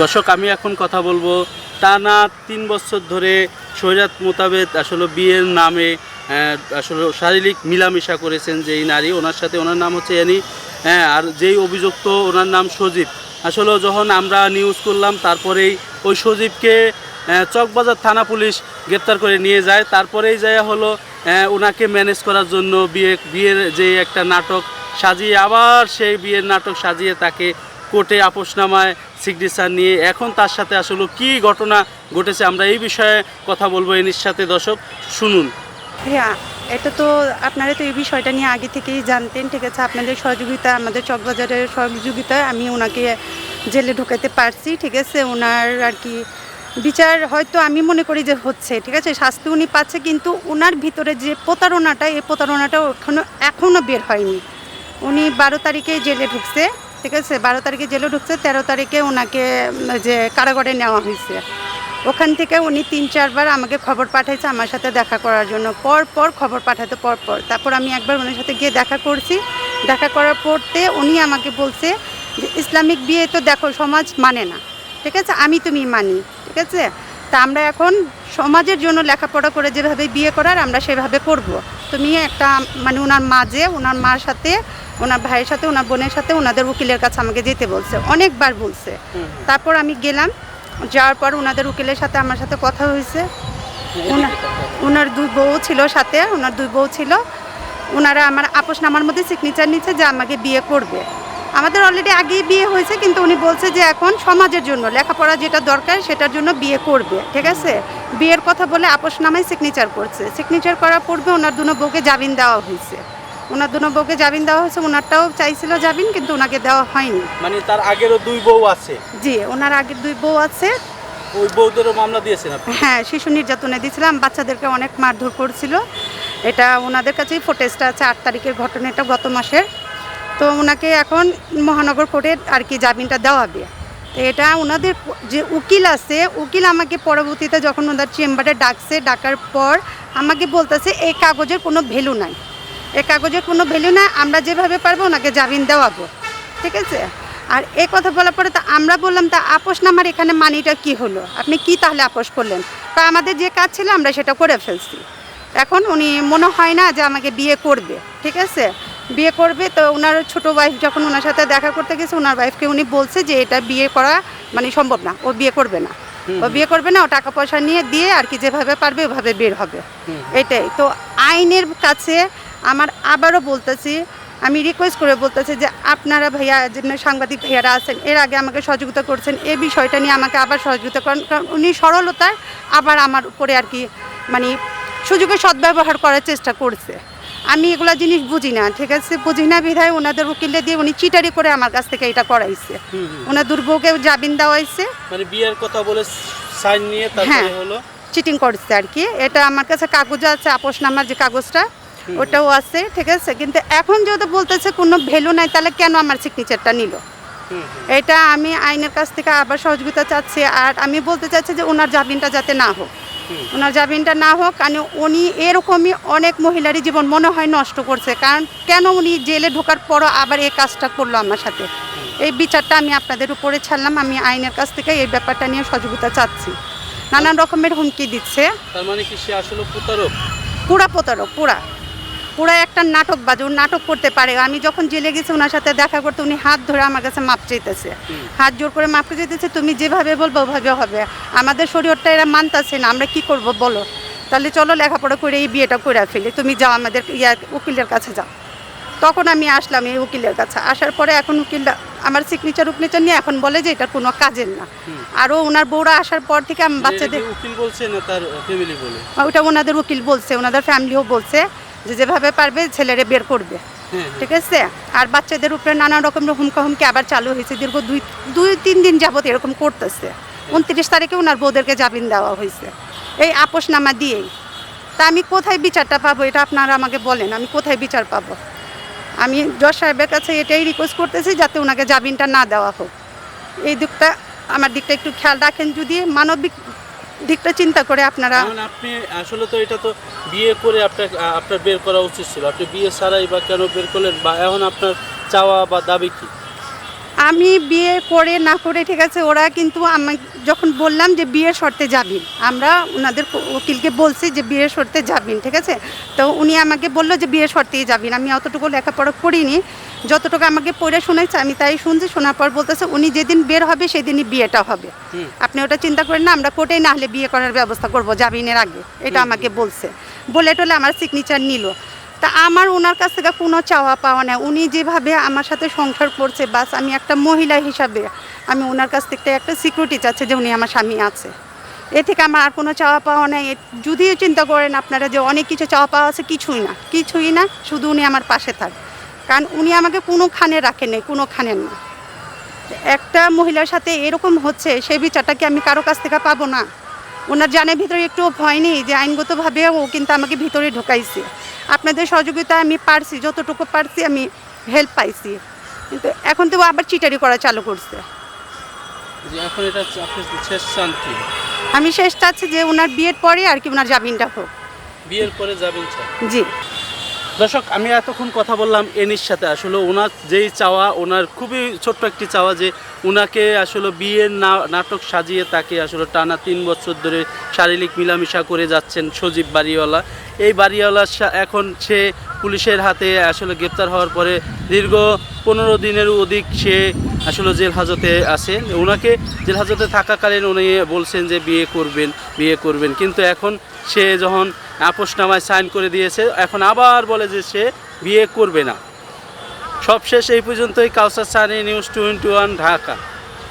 দর্শক, আমি এখন কথা বলব টানা তিন বছর ধরে শরীরাত মোতাবেক আসলে বিয়ের নামে আসলে শারীরিক মিলামিশা করেছেন যেই নারী। ওনার সাথে ওনার নাম হচ্ছে এনি হ্যাঁ আর যেই অভিযুক্ত, ওনার নাম সজীব। আসলে যখন আমরা নিউজ করলাম, তারপরেই ওই সজীবকে চকবাজার থানা পুলিশ গ্রেপ্তার করে নিয়ে যায়। তারপরেই যায় হলো ওনাকে ম্যানেজ করার জন্য বিয়ে, বিয়ের যে একটা নাটক সাজিয়ে, আবার সেই বিয়ের নাটক সাজিয়ে তাকে কোর্টে আপোষনামায় সিগনেচার নিয়ে এখন তার সাথে আসলে কি ঘটনা ঘটেছে আমরা এই বিষয়ে কথা বলব এনির সাথে দর্শক, শুনুন। হ্যাঁ এটা তো আপনারা তো এই বিষয়টা নিয়ে আগে থেকেই জানতেন, ঠিক আছে? আপনাদের সহযোগিতা, আমাদের চকবাজারের সহযোগিতায় আমি ওনাকে জেলে ঢুকাতে পারছি, ঠিক আছে? ওনার আর কি বিচার হয়তো আমি মনে করি যে হচ্ছে, ঠিক আছে? শাস্তি উনি পাচ্ছে, কিন্তু ওনার ভিতরে যে প্রতারণাটা, এই প্রতারণাটা এখনও এখনও বের হয়নি। উনি বারো তারিখে জেলে ঢুকছে। ঠিক আছে, বারো তারিখে জেলে ঢুকছে, তেরো তারিখে ওনাকে যে কারাগারে নেওয়া হয়েছে। ওখান থেকে উনি তিন, চারবার আমাকে খবর পাঠাইছে আমার সাথে দেখা করার জন্য। পর পর খবর পাঠাতে, পর পর। তারপর আমি একবার ওনার সাথে গিয়ে দেখা করছি। দেখা করার পরতে উনি আমাকে বলছে যে, ইসলামিক বিয়ে তো দেখো, সমাজ মানে না। ঠিক আছে? আমি তুমি মানি। ঠিক আছে? তা আমরা এখন সমাজের জন্য লেখাপড়া করে যেভাবে বিয়ে করার, আমরা সেভাবে করব। তুমি একটা মানে ওনার মাঝে ওনার মার সাথে ওনার ভাইয়ের সাথে ওনার বোনের সাথে ওনাদের উকিলের কাছে আমাকে যেতে বলছে অনেকবার বলছে। তারপর আমি গেলাম যাওয়ার পর ওনাদের উকিলের সাথে আমার সাথে কথা হয়েছে। ওনা- ওনার দুই বউ ছিল সাথে ওনার দুই বউ ছিল। ওনারা আমার আপোষ নামার মধ্যে সিগনেচার নিচ্ছে যে আমাকে বিয়ে করবে। আমাদের অলরেডি আগেই বিয়ে হয়েছে কিন্তু উনি বলছে যে এখন সমাজের জন্য লেখাপড়া যেটা দরকার সেটার জন্য বিয়ে করবে ঠিক আছে? বিয়ের কথা বলে আপোষনামায় সিগনেচার করছে। সিগনেচার করার পূর্বে ওনার দুনো বউকে জামিন দেওয়া হয়েছে। ওনার দুনো বউকে জামিন দেওয়া হয়েছে ওনারটাও চাইছিল জামিন কিন্তু ওনাকে দেওয়া হয়নি। মানে তার আগেরও দুই বউ আছে? জি ওনার আগের দুই বউ আছে। ওই বউদেরও মামলা দিয়েছেন আপনি? হ্যাঁ শিশু নির্যাতনে দিয়েছিলাম বাচ্চাদেরকে অনেক মারধর করছিল। এটা ওনাদের কাছেই ফুটেজটা আছে আট তারিখের ঘটনা এটা গত মাসের। তো ওনাকে এখন মহানগর কোর্টে আর কি জামিনটা দেওয়াবে। তো এটা ওনাদের যে উকিল আছে উকিল আমাকে পরবর্তীতে যখন ওনার চেম্বারে ডাকছে ডাকার পর আমাকে বলতেছে এই কাগজের কোনো ভ্যালু নাই। এই কাগজের কোনো ভ্যালু নাই আমরা যেভাবে পারব ওনাকে জামিন দেওয়াবো। ঠিক আছে? আর এই কথা বলার পরে তা আমরা বললাম তা আপোষ নামার এখানে মানিটা কি হলো? আপনি কি তাহলে আপোষ করলেন? তা আমাদের যে কাজ ছিল আমরা সেটা করে ফেলছি। এখন উনি মনে হয় না যে আমাকে বিয়ে করবে। ঠিক আছে? বিয়ে করবে তো ওনার ছোট ওয়াইফ যখন ওনার সাথে দেখা করতে গেছে ওনার ওয়াইফকে উনি বলছে যে এটা বিয়ে করা মানে সম্ভব না ও বিয়ে করবে না। ও বিয়ে করবে না ও টাকা পয়সা নিয়ে দিয়ে আর কি যেভাবে পারবে ওভাবে বের হবে। এটাই। তো আইনের কাছে আমার আবারও বলতেছি আমি রিকোয়েস্ট করে বলতেছি যে আপনারা ভাইয়া যে সাংবাদিক ভাইয়ারা আছেন এর আগে আমাকে সহযোগিতা করছেন এই বিষয়টা নিয়ে আমাকে আবার সহযোগিতা করেন কারণ উনি সরলতায় আবার আমার উপরে আর কি মানে সুযোগের সদ্ব্যবহার করার চেষ্টা করছে। আমি এগুলা জিনিস বুঝি না ঠিক আছে? বুঝি না বিধায় ওনাদের উকিলে দিয়ে উনি চিটারি করে আমার কাছ থেকে এটা করাইছে। ওনার দুর্ভোগে জামিন দেওয়া হয়েছে মানে বিয়ের কথা বলে সাইন নিয়ে তারপরে হ্যাঁ। হলো? চিটিং করছে আর কি। এটা আমার কাছে কাগজ আছে আপোষ নামার যে কাগজটা ওটাও আছে ঠিক আছে? কিন্তু এখন যেহেতু বলতেছে কোনো ভ্যালু নাই তাহলে কেন আমার সিগনেচারটা নিল? এটা আমি আইনের কাছ থেকে আবার সহযোগিতা চাচ্ছি আর আমি বলতে চাচ্ছি যে ওনার জামিনটা যাতে না হোক। ওনার জামিনটা না হোক কারণ উনি এরকমই অনেক মহিলারই জীবন মনে হয় নষ্ট করছে কারণ কেন উনি জেলে ঢোকার পরও আবার এই কাজটা করল আমার সাথে? এই বিচারটা আমি আপনাদের উপরে ছাড়লাম আমি আইনের কাছ থেকে এই ব্যাপারটা নিয়ে সহযোগিতা চাচ্ছি। নানান রকমের হুমকি দিচ্ছে। তার মানে কি সে আসলে প্রতারক? পুরা প্রতারক পুরা। পুরা একটা নাটক বাজে ও নাটক করতে পারে। আমি যখন জেলে গেছি ওনার সাথে দেখা করতে উনি হাত ধরে আমার কাছে মাপ চাইতেছে। হাত জোর করে মাপ চাইতেছে তুমি যেভাবে বলব ওভাবে হবে। আমাদের শরীরটা এরা মানতেছে না আমরা কি করব বলো? তাহলে চলো লেখাপড়া করে এই বিয়েটা করে ফেলি। তুমি যাও আমাদের ইয়া উকিলের কাছে যাও। তখন আমি আসলাম এই উকিলের কাছে। আসার পরে এখন উকিলটা আমার সিগনেচার উকিলেচার নিয়ে এখন বলে যে এটা কোনো কাজের না। আরও ওনার বউরা আসার পর থেকে আমি বাচ্চাদের উকিল বলছে না তার ফ্যামিলি বলে? ওটা ওনাদের উকিল বলছে ওনাদের ফ্যামিলিও বলছে। যে যেভাবে পারবে ছেলেরে বের করবে। হ্যাঁ ঠিক আছে? আর বাচ্চাদের উপরে নানা রকমের হুমকা হুমকি আবার চালু হয়েছে দীর্ঘ দুই দুই তিন দিন যাবত এরকম করতেছে। উনত্রিশ তারিখে ওনার বউদেরকে জামিন দেওয়া হয়েছে। এই আপোষনামা দিয়েই। তা আমি কোথায় বিচারটা পাবো এটা আপনারা আমাকে বলেন আমি কোথায় বিচার পাবো? আমি জজ সাহেবের কাছে এটাই রিকোয়েস্ট করতেছি যাতে ওনাকে জামিনটা না দেওয়া হোক। এই দিকটা আমার দিকটা একটু খেয়াল রাখেন। যদি মানবিক দিকটা চিন্তা করে আপনারা আপনি আসলে তো এটা তো বিয়ে করে আপনার আপনার বের করা উচিত ছিল। আপনি বিয়ে ছাড়াই বা কেন বের করলেন বা এখন আপনার চাওয়া বা দাবি কি? আমি বিয়ে করে না করে ঠিক আছে ওরা কিন্তু আমি যখন বললাম যে বিয়ের শর্তে যাবেন আমরা ওনাদের উকিলকে বলছি যে বিয়ের শর্তে যাবেন ঠিক আছে? তো উনি আমাকে বলল যে বিয়ের শর্তেই যাবেন আমি অতটুকু লেখাপড়া করিনি যতটুকু আমাকে পড়ে শুনেছে আমি তাই শুনছি শোনার পর বলতেছে উনি যেদিন বের হবে সেদিনই বিয়েটা হবে। আপনি ওটা চিন্তা করেন না আমরা কোর্টে না হলে বিয়ে করার ব্যবস্থা করব জামিনের আগে। এটা আমাকে বলছে। বলে টলে আমার সিগনেচার নিল। তা আমার ওনার কাছ থেকে কোনো চাওয়া পাওয়া নেই। উনি যেভাবে আমার সাথে সংসার করছে, বাস আমি একটা মহিলা হিসাবে আমি ওনার কাছ থেকে একটা সিকিউরিটি চাচ্ছি যে উনি আমার স্বামী আছে। এ থেকে আমার আর কোনো চাওয়া পাওয়া নেই। যদিও চিন্তা করেন আপনারা যে অনেক কিছু চাওয়া পাওয়া আছে, কিছুই না কিছুই না, শুধু উনি আমার পাশে থাক। কারণ উনি আমাকে কোনোখানে রাখেন কোনোখানে না। একটা মহিলার সাথে এরকম হচ্ছে, সেই বিচারটা কি আমি কারও কাছ থেকে পাবো না? ওনার জানের ভিতরে একটু ভয় নেই যে আইনগতভাবে ও কিন্তু আমাকে ভিতরে ঢোকাইছে। আপনাদের সহযোগিতা আমি পারছি যতটুকু পারছি আমি হেল্প পাইছি। কিন্তু এখন তো আবার চিটারি করা চালু করছে। যে এখন এটা শেষ আমি শেষ চাচ্ছি যে ওনার বিয়ের পরে আর কি ওনার জামিনটা হোক। বিয়ের পরে জামিন জি। দর্শক, আমি এতক্ষণ কথা বললাম এনির সাথে। আসলে ওনার যেই চাওয়া, ওনার খুবই ছোট্ট একটি চাওয়া যে ওনাকে আসলে বিয়ের নাটক সাজিয়ে তাকে আসলে টানা তিন বছর ধরে শারীরিক মিলামিশা করে যাচ্ছেন সজীব বাড়িওয়ালা। এই বাড়িওয়ালা এখন সে পুলিশের হাতে আসলে গ্রেপ্তার হওয়ার পরে দীর্ঘ পনেরো দিনের অধিক সে আসলে জেল হাজতে আছেন। ওনাকে জেল হাজতে থাকাকালীন উনি বলছেন যে বিয়ে করবেন বিয়ে করবেন। কিন্তু এখন সে যখন আপোষনামায় সাইন করে দিয়েছে, এখন আবার বলে যে সে বিয়ে করবে না। সবশেষ এই পর্যন্তই। Kawsar Sunny news twenty one, Dhaka.